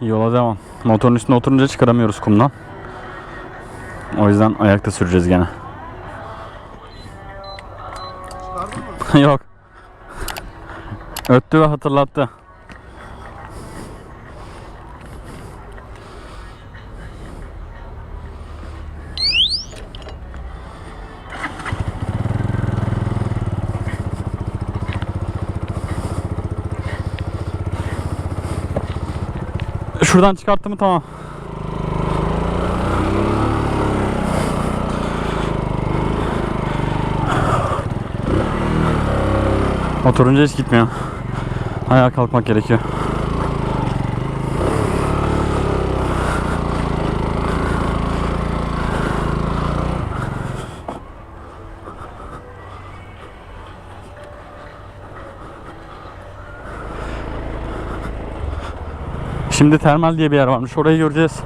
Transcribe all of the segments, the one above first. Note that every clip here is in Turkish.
Yola devam. Motorun üstüne oturunca çıkaramıyoruz kumdan. O yüzden ayakta süreceğiz gene. Yok. Öttü ve hatırlattı. Şuradan çıkarttı mı tamam. Oturunca hiç gitmiyor. Ayağa kalkmak gerekiyor. Şimdi termal diye bir yer varmış. Orayı göreceğiz.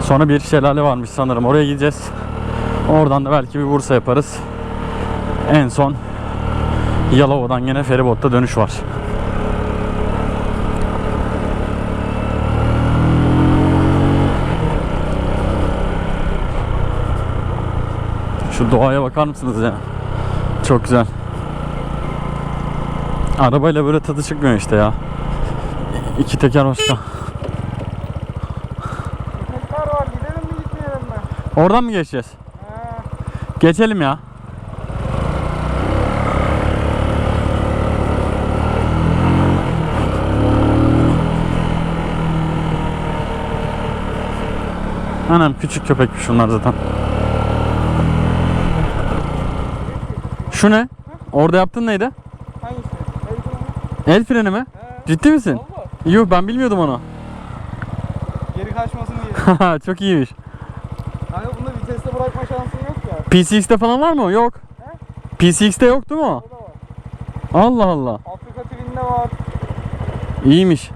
Sonra bir şelale varmış sanırım. Oraya gideceğiz. Oradan da belki bir Bursa yaparız. En son Yalova'dan yine feribotta dönüş var. Şu doğaya bakar mısınız ya? Çok güzel. Arabayla böyle tadı çıkmıyor işte ya. İki teker başka. Tekrar var gidelim mi gitmeyelim mi? Oradan mı geçeceğiz? Ha, Geçelim ya. Anam küçük köpekmiş şunlar zaten. Şu ne? Orada yaptığın neydi? hangisi? El freni mi? He. Ciddi misin? Valla. Yok ben bilmiyordum onu. Geri kaçmasın diye. Çok iyiymiş. Hani bunda viteste bırakma şansın yok ya. PCX'te falan var mı? Yok. PCX'te yok değil mi o? Allah Allah. Afrika TV'nde var. İyiymiş.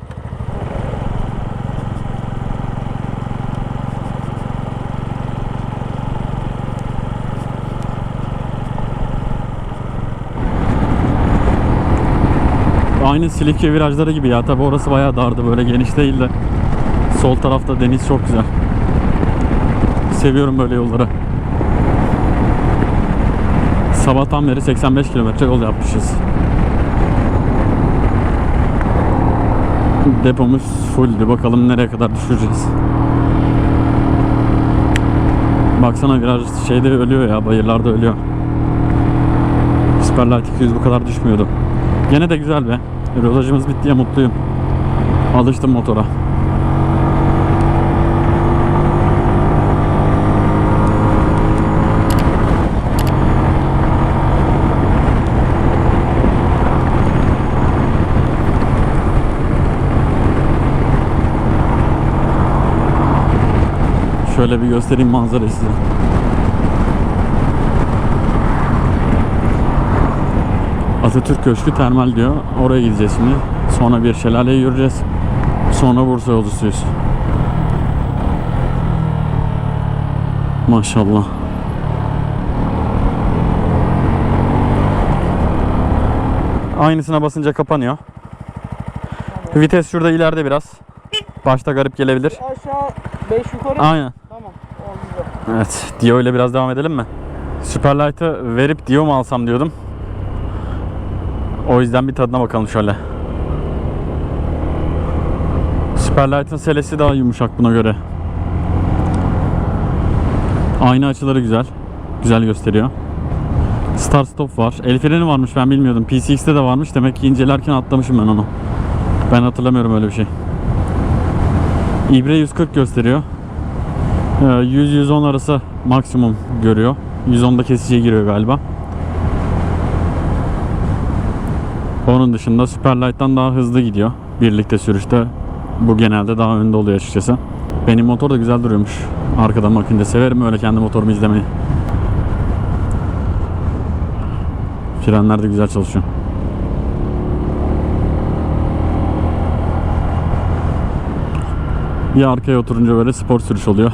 Aynı Silifke virajları gibi ya. Tabi orası bayağı dardı böyle geniş değil de. Sol tarafta deniz çok güzel. Seviyorum böyle yolları. Sabahtan beri 85 kilometre yol yapmışız. Depomuz fulldü. Bakalım nereye kadar düşüreceğiz. Baksana viraj şeyde ölüyor ya. Bayırlarda ölüyor. Superlight 200 bu kadar düşmüyordu. Gene de güzel be. Rodajımız bitti ya mutluyum. Alıştım motora. Şöyle bir göstereyim manzarayı size. Atatürk Köşkü termal diyor. Oraya gideceğiz şimdi. Sonra bir şelaleyi göreceğiz. Sonra Bursa yolcusuyuz. Maşallah. Aynısına basınca kapanıyor. Vites şurada ileride biraz. Başta garip gelebilir. Aşağı 5 yukarı. Aynen. Evet. Dio ile biraz devam edelim mi? Superlight'ı verip Dio mu alsam diyordum. O yüzden bir tadına bakalım şöyle. Superlight'ın selesi daha yumuşak buna göre. Ayna açıları güzel. Güzel gösteriyor. Start stop var. El freni varmış ben bilmiyordum. PCX'te de varmış. Demek ki incelerken atlamışım ben onu. Ben hatırlamıyorum öyle bir şey. İbre 140 gösteriyor. Ee, 100-110 arası maksimum görüyor. 110'da kesiciye giriyor galiba. Onun dışında Superlight'tan daha hızlı gidiyor. Birlikte sürüşte bu genelde daha önde oluyor açıkçası. Benim motor da güzel duruyormuş. Arkadan bakınca severim öyle kendi motorumu izlemeyi. Frenler de güzel çalışıyor. Bir arkaya oturunca böyle spor sürüş oluyor.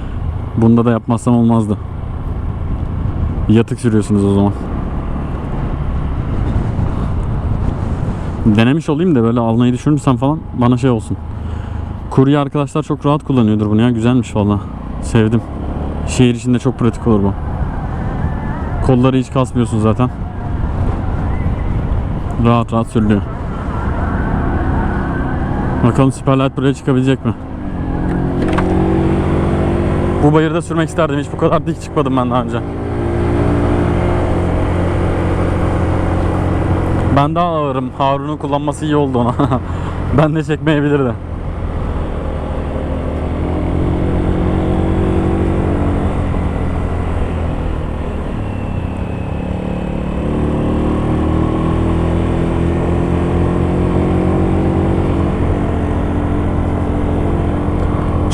Bunda da yapmazsam olmazdı. Yatık sürüyorsunuz o zaman. Denemiş olayım da böyle almayı düşünürsem falan bana şey olsun. Kurye arkadaşlar çok rahat kullanıyordur bunu ya. Güzelmiş valla. Sevdim. Şehir içinde çok pratik olur bu. Kolları hiç kasmıyorsun zaten. Rahat rahat sürülüyor. Bakalım Superlight buraya çıkabilecek mi? Bu bayırda sürmek isterdim. Hiç bu kadar dik çıkmadım ben daha önce. Ben daha ağırım. Harun'un kullanması iyi oldu ona. ben de çekmeyebilirdi.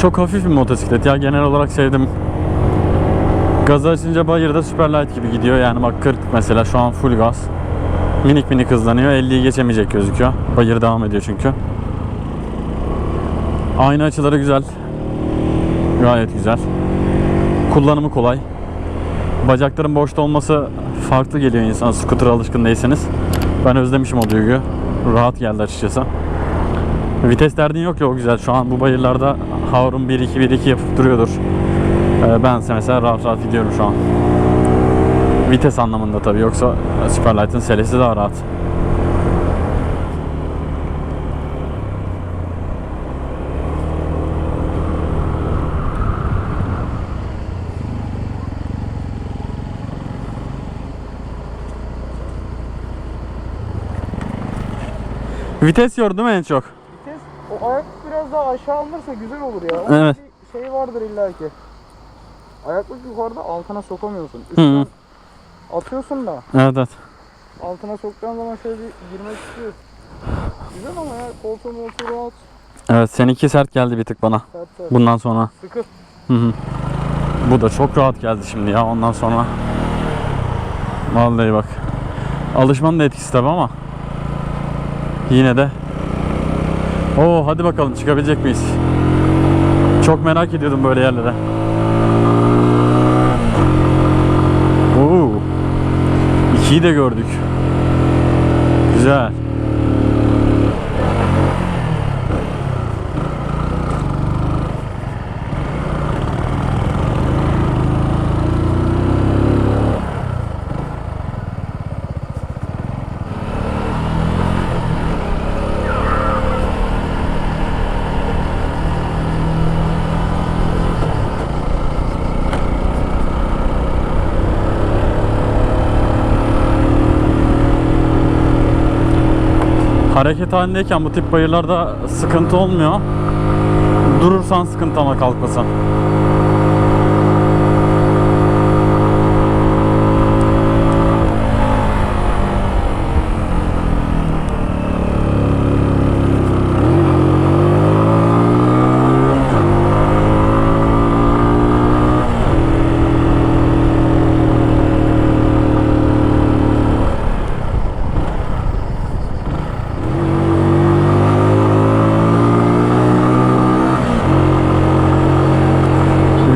Çok hafif bir motosiklet ya genel olarak sevdim. Gazı açınca bayırda Superlight gibi gidiyor yani bak 40 mesela şu an full gaz. Minik minik hızlanıyor 50'yi geçemeyecek gözüküyor. Bayır devam ediyor çünkü. Ayna açıları güzel. Gayet güzel. Kullanımı kolay. Bacakların boşta olması farklı geliyor insana scooter alışkın değilseniz. Ben özlemişim o duyguyu. Rahat geldi açıkçası. Vites derdin yok ya o güzel. Şu an bu bayırlarda Harun 1-2-1-2 yapıp duruyordur. Ee, bense mesela rahat rahat gidiyorum şu an. Vites anlamında tabii yoksa Superlight'ın selesi daha rahat. Vites yordu mi en çok? Biraz daha aşağı alınırsa güzel olur ya. Onun Evet. bir şey vardır illaki. Ayaklık yukarıda altına sokamıyorsun. Hı. Üstten atıyorsun da Evet evet. altına soktuğun zaman şöyle bir girmek istiyor. Güzel ama ya koltuğun moltuğu rahat. Evet seninki sert geldi bir tık bana. Sert sert. Bundan sonra. Sıkı. Hı hı. Bu da çok rahat geldi şimdi ya ondan sonra. Vallahi bak. Alışmanın da etkisi tabi ama. Yine de. Oo hadi bakalım çıkabilecek miyiz? Çok merak ediyordum böyle yerlere. Oo. İkiyi de gördük. Güzel. Hareket halindeyken bu tip bayırlarda sıkıntı olmuyor. Durursan sıkıntı ama kalkmasan.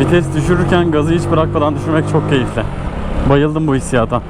Vites düşürürken gazı hiç bırakmadan düşürmek çok keyifli. Bayıldım bu hissiyata.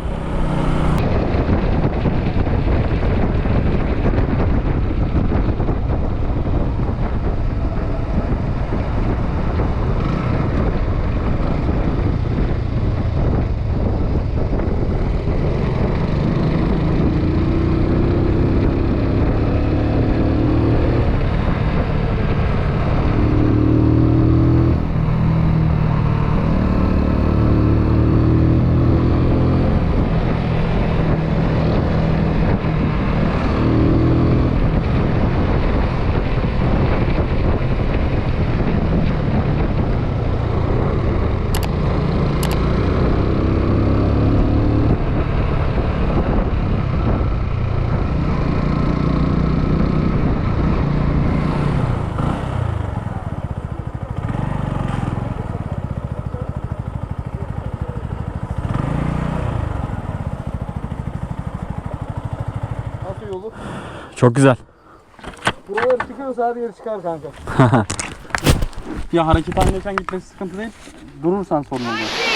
Çok güzel. Buralar çıkıyorsa her yer çıkar kanka. Ya hareket halindeyken gitmesi sıkıntı değil. Durursan sorun oluyor.